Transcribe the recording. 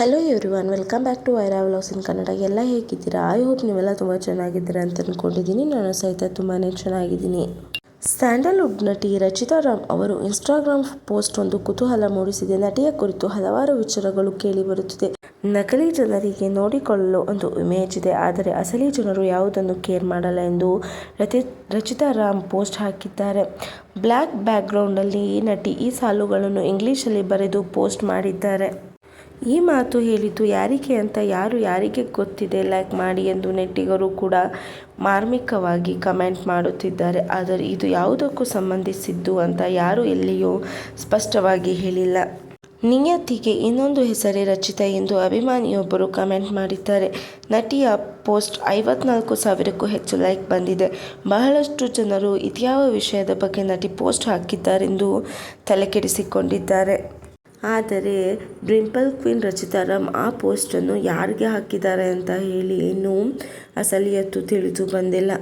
Hello everyone welcome back to Vaira vlogs in Kannada ಎಲ್ಲ ಹೇಗಿದ್ದೀರಾ? I hope ನೀವೆಲ್ಲ ತುಂಬ ಚೆನ್ನಾಗಿದ್ದೀರಾ ಅಂತ ಅಂದ್ಕೊಂಡಿದ್ದೀನಿ ನಾನು ಸಹಿತ ತುಂಬಾ ಚೆನ್ನಾಗಿದ್ದೀನಿ. ಸ್ಯಾಂಡಲ್ವುಡ್ ನಟಿ ರಚಿತಾ ರಾಮ್ ಅವರು ಇನ್ಸ್ಟಾಗ್ರಾಮ್ ಪೋಸ್ಟ್ ಒಂದು ಕುತೂಹಲ ಮೂಡಿಸಿದೆ. ನಟಿಯ ಕುರಿತು ಹಲವಾರು ವಿಚಾರಗಳು ಕೇಳಿ ಬರುತ್ತಿದೆ. ನಕಲಿ ಜನರಿಗೆ ನೋಡಿಕೊಳ್ಳಲು ಒಂದು ಇಮೇಜ್ ಇದೆ. ಆದರೆ ಅಸಲಿ ಜನರು ಯಾವುದನ್ನು ಕೇರ್ ಮಾಡಲ್ಲ ಎಂದು ರತಿ, ರಚಿತಾ ರಾಮ್ ಪೋಸ್ಟ್ ಹಾಕಿದ್ದಾರೆ. ಬ್ಲ್ಯಾಕ್ ಬ್ಯಾಕ್ಗ್ರೌಂಡಲ್ಲಿ ಈ ನಟಿ ಈ ಸಾಲುಗಳನ್ನು ಇಂಗ್ಲೀಷಲ್ಲಿ ಬರೆದು ಪೋಸ್ಟ್ ಮಾಡಿದ್ದಾರೆ. ಈ ಮಾತು ಹೇಳಿದ್ದು ಯಾರಿಗೆ ಅಂತ ಯಾರು ಯಾರಿಗೆ ಗೊತ್ತಿದೆ? ಲೈಕ್ ಮಾಡಿ ಎಂದು ನೆಟ್ಟಿಗರು ಕೂಡ ಮಾರ್ಮಿಕವಾಗಿ ಕಮೆಂಟ್ ಮಾಡುತ್ತಿದ್ದಾರೆ. ಆದರೆ ಇದು ಯಾವುದಕ್ಕೂ ಸಂಬಂಧಿಸಿದ್ದು ಅಂತ ಯಾರು ಎಲ್ಲಿಯೂ ಸ್ಪಷ್ಟವಾಗಿ ಹೇಳಿಲ್ಲ. ನಿಯತಿಗೆ ಇನ್ನೊಂದು ಹೆಸರೇ ರಚಿತ ಎಂದು ಅಭಿಮಾನಿಯೊಬ್ಬರು ಕಮೆಂಟ್ ಮಾಡಿದ್ದಾರೆ. ನಟಿಯ ಪೋಸ್ಟ್ ಐವತ್ನಾಲ್ಕು ಸಾವಿರಕ್ಕೂ ಹೆಚ್ಚು ಲೈಕ್ ಬಂದಿದೆ. ಬಹಳಷ್ಟು ಜನರು ಇದ್ಯಾವ ವಿಷಯದ ಬಗ್ಗೆ ನಟಿ ಪೋಸ್ಟ್ ಹಾಕಿದ್ದಾರೆಂದು ತಲೆಕೆಡಿಸಿಕೊಂಡಿದ್ದಾರೆ. ಆದರೆ ಡ್ರಿಂಪಲ್ ಕ್ವೀನ್ ರಚಿತಾ ರಾಮ್ ಆ ಪೋಸ್ಟನ್ನು ಯಾರಿಗೆ ಹಾಕಿದ್ದಾರೆ ಅಂತ ಹೇಳಿ ಇನ್ನೂ ಅಸಲಿಯತ್ತು ತಿಳಿದು ಬಂದಿಲ್ಲ.